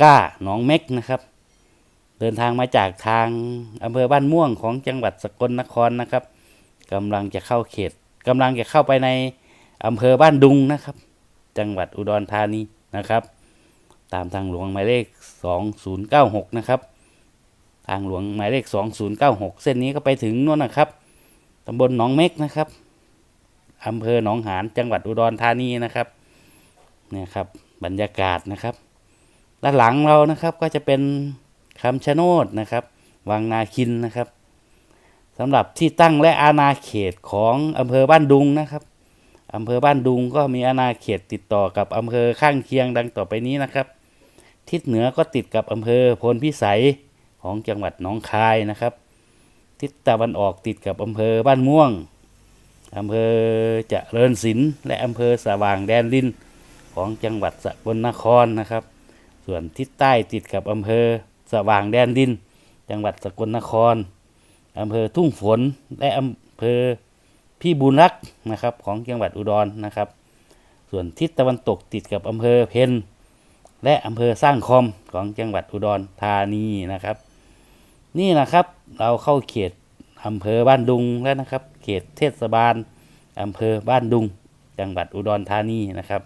ก้าหนองเม็กนะครับ เดินทางมาจากทางอำเภอบ้านม่วงของจังหวัดสกลนครนะครับกำลังจะเข้าเขตกำลังจะเข้าไปในอำเภอบ้านดุงนะครับ จังหวัดอุดรธานีนะครับ ตามทางหลวงหมายเลข 2096 นะครับ ทางหลวงหมายเลข 2096 เส้นนี้ก็ไปถึงนู่นนะครับตำบลหนองเม็กนะครับอำเภอหนองหานจังหวัดอุดรธานีนะครับเนี่ยครับบรรยากาศนะครับ ด้านหลังเรานะครับก็จะเป็นคำชะโนดนะครับวังนาคินนะครับสำหรับที่ตั้งและอาณาเขตของอำเภอบ้านดุงนะครับอำเภอบ้านดุงก็มีอาณาเขตติดต่อกับอำเภอข้างเคียงดังต่อไปนี้นะครับ ทิศเหนือก็ติดกับอำเภอพลพิสัยของจังหวัดหนองคายนะครับ ทิศตะวันออกติดกับอำเภอบ้านม่วงอำเภอเจริญศิลป์และอำเภอสว่างแดนดินของจังหวัดสกลนครนะครับ ส่วนทิศใต้ติดกับอำเภอสว่างแดนดิน จังหวัดสกลนครอำเภอทุ่งฝนและอำเภอพี่บุญรักษ์นะครับของจังหวัดอุดรนะครับ ส่วนทิศตะวันตกติดกับอำเภอเพนและอำเภอสร้างคอมของจังหวัดอุดรธานีนะครับ นี่นะครับเราเข้าเขตอำเภอบ้านดุงแล้วนะครับ เขตเทศบาลอำเภอบ้านดุง จังหวัดอุดรธานีนะครับ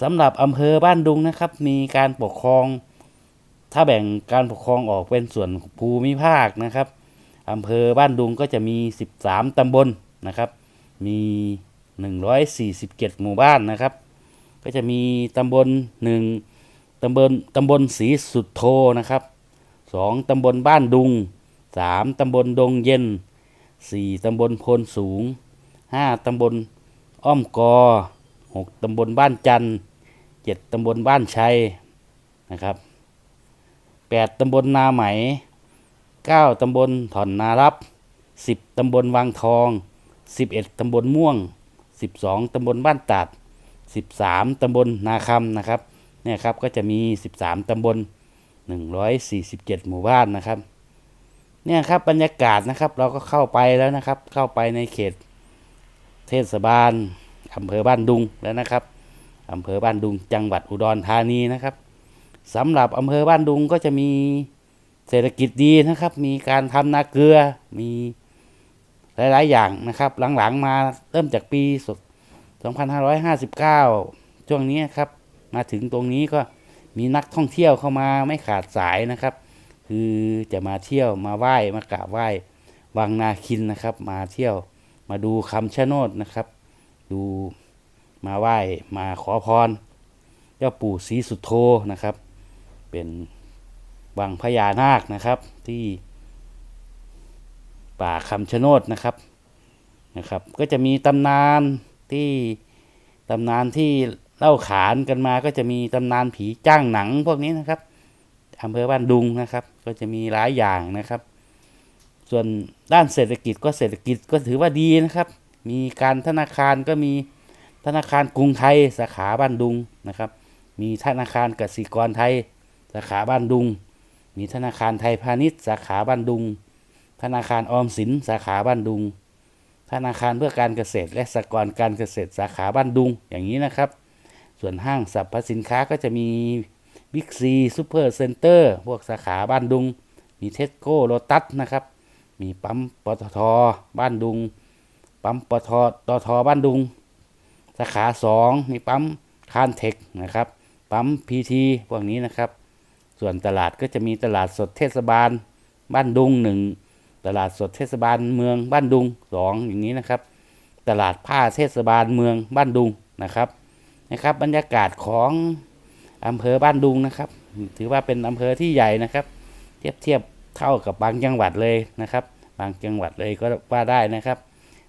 สำหรับอำเภอบ้านดุงนะครับ มีการปกครอง ถ้าแบ่งการปกครองออกเป็นส่วนภูมิภาคนะครับอำเภอบ้านดุงก็จะมี 13 ตำบลนะครับ มี 147 หมู่บ้านนะครับ ก็จะมีตำบลหนึ่งตำบลตำบลศรีสุดโทนะครับสองตำบลบ้านดุงสามตำบลดงเย็นสี่ตำบลพนสูงห้าตำบลอ้อมกอ หกตำบลบ้านจันทร์เจ็ดตำบลบ้านชัยนะครับแปดตำบลนาไหมเก้าตำบลถอนนารับสิบตำบลวังทองสิบเอ็ดตำบลม่วงสิบสองตำบลบ้านตัด 13ตำบลนาคำนะครับเนี่ยครับก็จะมี 13ตำบล 147 หมู่บ้านนะครับเนี่ยครับบรรยากาศนะครับเราก็เข้าไปแล้วนะครับ เข้าไปในเขตเทศบาล อำเภอบ้านดุงแล้วนะครับอำเภอบ้านดุงจังหวัดอุดรธานีนะครับสำหรับอำเภอบ้านดุงก็จะมีเศรษฐกิจดีนะครับ มีการทำนาเกลือมีหลาย ๆ อย่างนะครับ หลังๆมาเริ่มจากปีส2559 ช่วงนี้ครับ มาถึงตรงนี้ก็มีนักท่องเที่ยวเข้ามาไม่ขาดสายนะครับ คือจะมาเที่ยวมาไหว้มากราบไหว้วังนาคินนะครับ มาเที่ยวมาดูคำชะโนดนะครับ ดูมาไหว้มาขอพรเจ้าปู่ศรีสุโธนะครับ เป็นวังพญานาคนะครับที่ป่าคำชะโนดนะครับนะครับ ก็จะมีตำนานที่ตำนานที่เล่าขานกันมาก็จะมีตำนานผีจ้างหนังพวกนี้นะครับอำเภอบ้านดุงนะครับ ก็จะมีหลายอย่างนะครับ ส่วนด้านเศรษฐกิจก็เศรษฐกิจก็ถือว่าดีนะครับ มีการธนาคารก็มีธนาคารกรุงไทย สาขาบ้านดุงนะครับ มีธนาคารกสิกรไทย สาขาบ้านดุง มีธนาคารไทยพาณิชย์ สาขาบ้านดุง ธนาคารออมสินสาขาบ้านดุง ธนาคารเพื่อการเกษตร และสหกรณ์การเกษตรสาขาบ้านดุงอย่างนี้นะครับ ส่วนห้างสรรพสินค้าก็จะมีบิ๊กซีซูเปอร์เซ็นเตอร์พวกสาขาบ้านดุง มีเทสโก้โลตัสนะครับ มีปั๊มปตทบ้านดุง ปั๊มปตทตทบ้านดุง สาขาสองมีปั๊มคานเทคนะครับ ปั๊มพีทีพวกนี้นะครับ ส่วนตลาดก็จะมีตลาดสดเทศบาล บ้านดุงหนึ่งตลาดสดเทศบาลเมืองบ้านดุงสองอย่างนี้นะครับ ตลาดผ้าเทศบาลเมืองบ้านดุงนะครับนะครับบรรยากาศของอำเภอบ้านดุงนะครับ ถือว่าเป็นอำเภอที่ใหญ่นะครับ เทียบเทียบเท่ากับบางจังหวัดเลยนะครับ บางจังหวัดเลยก็ว่าได้นะครับ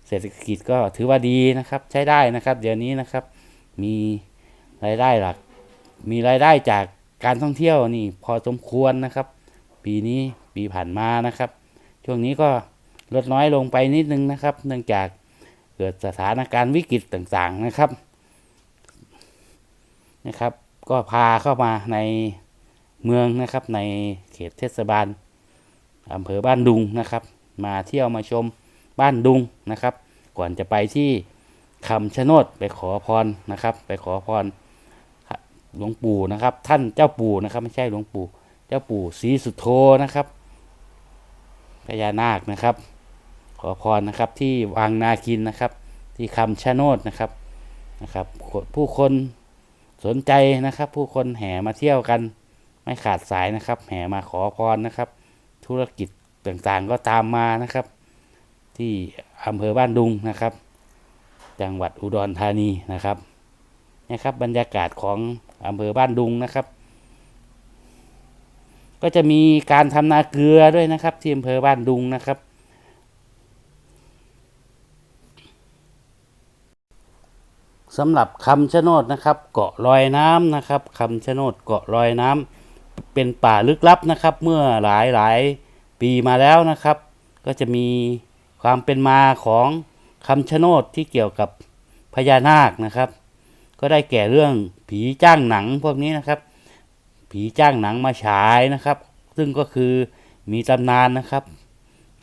เศรษฐกิจก็ถือว่าดีนะครับ ใช้ได้นะครับ เดี๋ยวนี้นะครับมีรายได้หลัก มีรายได้จากการท่องเที่ยวนี่พอสมควรนะครับ ปีนี้ปีผ่านมานะครับ ช่วงนี้ก็ลดน้อยลงไปนิดนึงนะครับ เนื่องจากเกิดสถานการณ์วิกฤตต่างๆนะครับนะครับ ก็พาเข้ามาในเมืองนะครับ ในเขตเทศบาลอำเภอบ้านดุงนะครับ มาเที่ยวมาชม บ้านดุงนะครับ ก่อนจะไปที่คำชะโนดไปขอพรนะครับ ไปขอพรหลวงปู่นะครับ ท่านเจ้าปู่นะครับ ไม่ใช่หลวงปู่ เจ้าปู่ศรีสุโธนะครับพญานาคนะครับ ขอพรนะครับที่วังนาคินนะครับ ที่คำชะโนดนะครับนะครับ ผู้คนสนใจนะครับ ผู้คนแห่มาเที่ยวกัน ไม่ขาดสายนะครับ แห่มาขอพรนะครับ ธุรกิจต่างๆก็ตามมานะครับ ที่อำเภอบ้านดุงนะครับ จังหวัดอุดรธานีนะครับนะครับบรรยากาศของอำเภอบ้านดุงนะครับ ก็จะมีการทำนาเกลือด้วยนะครับที่อำเภอบ้านดุงนะครับ สำหรับคำชะโนดนะครับ เกาะลอยน้ำนะครับคำชะโนดเกาะลอยน้ำเป็นป่าลึกลับนะครับ เมื่อหลายหลายปีมาแล้วนะครับ ก็จะมี ความเป็นมาของคำชะโนดที่เกี่ยวกับพญานาคนะครับ ก็ได้แก่เรื่องผีจ้างหนังพวกนี้นะครับ ผีจ้างหนังมาฉายนะครับ ซึ่งก็คือมีตำนานนะครับ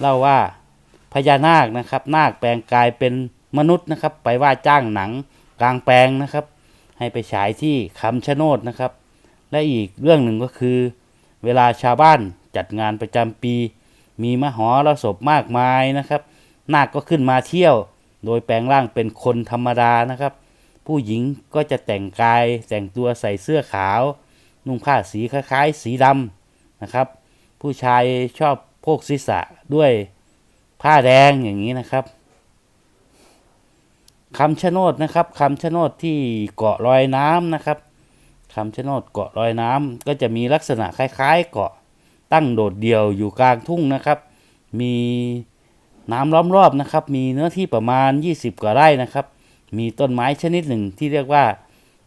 เล่าว่าพญานาคนะครับ นาคแปลงกายเป็นมนุษย์นะครับ ไปว่าจ้างหนังกลางแปลงนะครับ ให้ไปฉายที่คำชะโนดนะครับ และอีกเรื่องหนึ่งก็คือ เวลาชาวบ้านจัดงานประจำปี มีมหรสพมากมายนะครับ นาคก็ขึ้นมาเที่ยว โดยแปลงร่างเป็นคนธรรมดานะครับ ผู้หญิงก็จะแต่งกายแต่งตัวใส่เสื้อขาว นุ่งผ้าสีคล้ายๆ สีดำนะครับ ผู้ชายชอบโพกศีรษะด้วยผ้าแดงอย่างนี้นะครับคำชะโนดนะครับคำชะโนดที่เกาะลอยน้ำนะครับคำชะโนดเกาะลอยน้ำก็จะมีลักษณะคล้าย ๆ เกาะ ตั้งโดดเดี่ยวอยู่กลางทุ่งนะครับ มีน้ำล้อมรอบนะครับ มีเนื้อที่ประมาณ 20 กว่าไร่นะครับ มีต้นไม้ชนิดหนึ่งที่เรียกว่า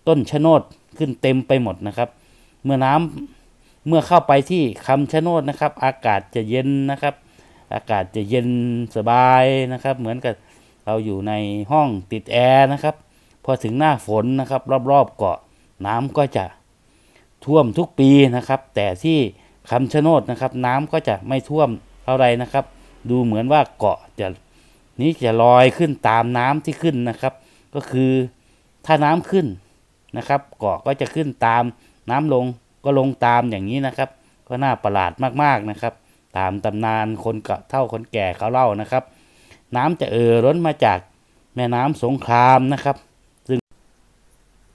ต้นชะโนดขึ้นเต็มไปหมดนะครับ เมื่อน้ำเมื่อเข้าไปที่คำชะโนดนะครับ อากาศจะเย็นนะครับ อากาศจะเย็นสบายนะครับ เหมือนกับเราอยู่ในห้องติดแอร์นะครับ พอถึงหน้าฝนนะครับ รอบๆเกาะน้ำก็จะท่วมทุกปีนะครับ แต่ที่ คำชะโนดนะครับ น้ำก็จะไม่ท่วมเท่าไรนะครับ ดูเหมือนว่าเกาะจะนี้จะลอยขึ้นตามน้ำที่ขึ้นนะครับ ก็คือถ้าน้ำขึ้นนะครับ เกาะก็จะขึ้นตามน้ำลงก็ลงตามอย่างนี้นะครับ ก็น่าประหลาดมากๆนะครับ ตามตำนานคนเก่าเท่าคนแก่เขาเล่านะครับ น้ำจะเอ่อล้นมาจากแม่น้ำสงครามนะครับ ซึ่ง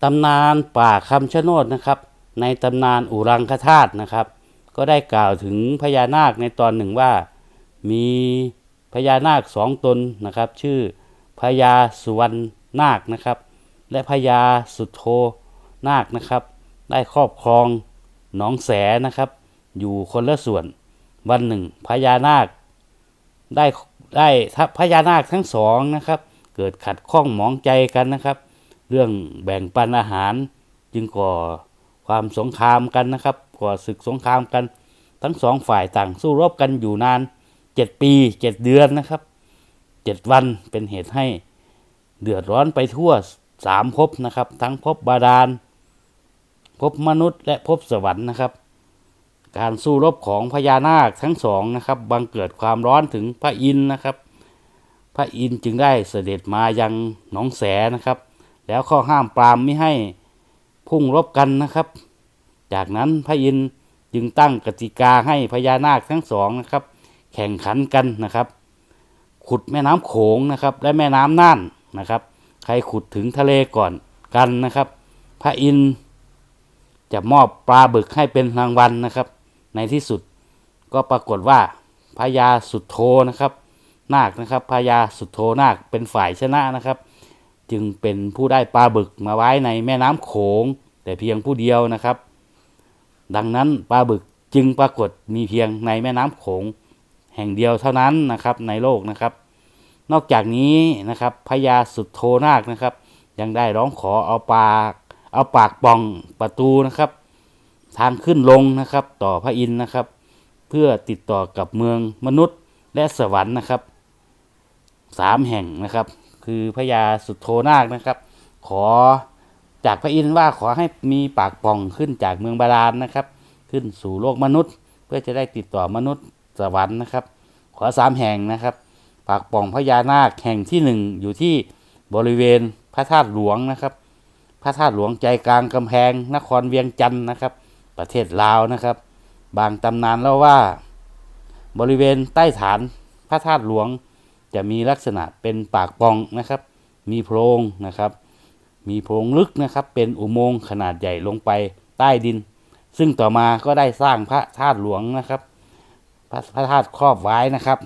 ตำนานป่าคำชะโนดนะครับ ในตำนานอุรังคธาตุนะครับ ก็ได้กล่าวถึงพญานาคในตอนหนึ่งว่า มีพญานาคสองตนนะครับ ชื่อพญาสุวรรณนาคนะครับ และพญาสุโธนาคนะครับ ได้ครอบครองหนองแสนะครับ อยู่คนละส่วนวันหนึ่งพญานาคได้ได้พญานาคทั้งสองนะครับ เกิดขัดข้องหมองใจกันนะครับ เรื่องแบ่งปันอาหารจึงก่อความสงครามกันนะครับ ก่อศึกสงครามกัน ทั้งสองฝ่ายต่างสู้รบกันอยู่นานเจ็ดปีเจ็ดเดือนนะครับเจ็ดวันเป็นเหตุให้เดือดร้อนไปทั่วสามภพนะครับ ทั้งภพบาดาลภพมนุษย์และภพสวรรค์นะครับ การสู้รบของพญานาคทั้งสองนะครับบังเกิดความร้อนถึงพระอินทร์นะครับ พระอินทร์จึงได้เสด็จมายังหนองแสนะครับ แล้วข้อห้ามปรามไม่ให้พุ่งรบกันนะครับ จากนั้นพระอินทร์จึงตั้งกติกาให้พญานาคทั้งสองนะครับ แข่งขันกันนะครับ ขุดแม่น้ำโขงนะครับ และแม่น้ำน่านนะครับ ใครขุดถึงทะเลก่อนกันนะครับ พระอินทร์จะมอบปลาบึกให้เป็นรางวัลนะครับ ในที่สุดก็ปรากฏว่าพญาสุดโทนะครับ นาคนะครับพญาสุดโทนาคเป็นฝ่ายชนะนะครับ จึงเป็นผู้ได้ปลาบึกมาไว้ในแม่น้ำโขงแต่เพียงผู้เดียวนะครับ ดังนั้นปลาบึกจึงปรากฏมีเพียงในแม่น้ำโขงแห่งเดียวเท่านั้นนะครับในโลกนะครับ นอกจากนี้นะครับพญาสุดโทนาคนะครับ ยังได้ร้องขอเอาปากเอาปากป่องประตูนะครับ ทางขึ้นลงนะครับ ต่อพระอินทร์นะครับ เพื่อติดต่อกับเมืองมนุษย์และสวรรค์นะครับสามแห่งนะครับ คือพญาสุดโทนาคนะครับ ขอ จากพระอินทร์ว่าขอให้มีปากป่องขึ้นจากเมืองบาดาลนะครับ ขึ้นสู่โลกมนุษย์ เพื่อจะได้ติดต่อมนุษย์สวรรค์นะครับ ขอสามแห่งนะครับ ปากป่องพญานาคแห่งที่หนึ่งอยู่ที่บริเวณพระธาตุหลวงนะครับ พระธาตุหลวงใจกลางกำแพง นครเวียงจันทร์นะครับ ประเทศลาวนะครับ บางตำนานเล่าว่า บริเวณใต้ฐานพระธาตุหลวงจะมีลักษณะเป็นปากป่องนะครับ มีโพรงนะครับ มีโพรงลึกนะครับ เป็นอุโมงค์ขนาดใหญ่ลงไปใต้ดิน ซึ่งต่อมาก็ได้สร้างพระธาตุหลวงนะครับ พระพระธาตุครอบไว้นะครับ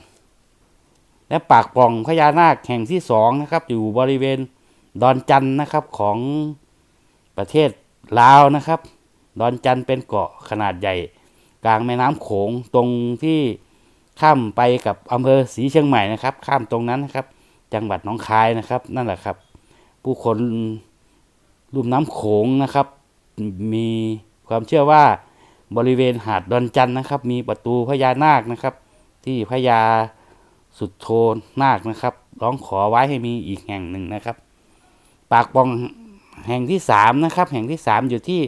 และปากปล่องพญานาคแห่งที่สองนะครับ อยู่บริเวณดอนจันนะครับของประเทศลาวนะครับ ดอนจันเป็นเกาะขนาดใหญ่ กลางแม่น้ำโขงตรงที่ข้ามไปกับอำเภอศรีเชียงใหม่นะครับ ข้ามตรงนั้นนะครับ จังหวัดหนองคายนะครับ นั่นแหละครับ ผู้คน ลุ่มน้ำโขงนะครับ มีความเชื่อว่าบริเวณหาดดอนจันนะครับ มีประตูพญานาคนะครับ ที่พญาสุดโทนาคนะครับร้องขอไว้ให้มีอีกแห่งหนึ่งนะครับ ปากปองแห่งที่สามนะครับ แห่งที่สามอยู่ที่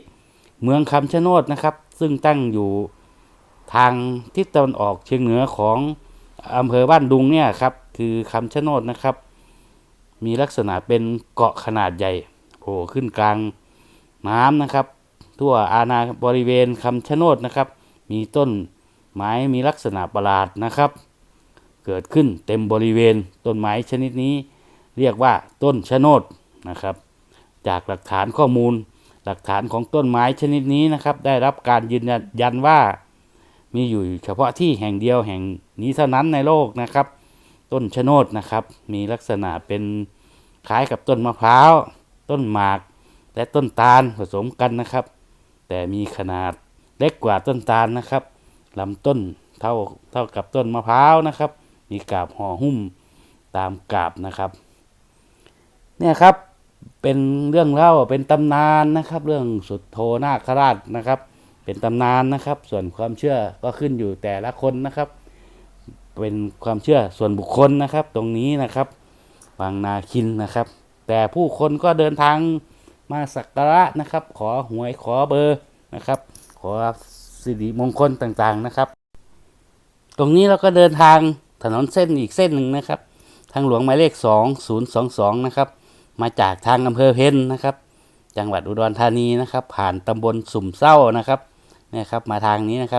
เมืองคำชะโนดนะครับ ซึ่งตั้งอยู่ทางทิศตะวันออกเฉียงเหนือของอำเภอบ้านดุงเนี่ยครับ คือคำชะโนดนะครับ มีลักษณะเป็นเกาะขนาดใหญ่ ผล่ขึ้นกลางน้ำนะครับ ทั่วอาณาบริเวณคำชะโนดนะครับ มีต้นไม้มีลักษณะประหลาดนะครับ เกิดขึ้นเต็มบริเวณต้นไม้ชนิดนี้ เรียกว่าต้นชะโนดนะครับ จากหลักฐานข้อมูล หลักฐานของต้นไม้ชนิดนี้นะครับ ได้รับการยืนยันว่า มีอยู่เฉพาะที่แห่งเดียวแห่งนี้เท่านั้นในโลกนะครับ ต้นชะโนดนะครับ มีลักษณะเป็นคล้ายกับต้นมะพร้าว ต้นหมาก และต้นตาลผสมกันนะครับ แต่มีขนาดเล็กกว่าต้นตาลนะครับลำต้นเท่าเท่ากับต้นมะพร้าวนะครับ มีกาบห่อหุ้มตามกาบนะครับ เนี่ยครับเป็นเรื่องเล่าเป็นตำนานนะครับ เรื่องสุดโทนาคราชนะครับ เป็นตำนานนะครับ ส่วนความเชื่อก็ขึ้นอยู่แต่ละคนนะครับ เป็นความเชื่อส่วนบุคคลนะครับ ตรงนี้นะครับบางนาคินนะครับ แต่ผู้คนก็เดินทางมาสักการะนะครับ ขอหวยขอเบอร์นะครับ ขอสิริมงคลต่างๆนะครับ ตรงนี้เราก็เดินทางถนนเส้นอีกเส้นหนึ่งนะครับ ทางหลวงหมายเลข 2022 นะครับ มาจากทางอำเภอเพนนะครับ จังหวัดอุดรธานีนะครับ ผ่านตำบลสุ่มเศร้านะครับเนี่ยครับมาทางนี้นะครับ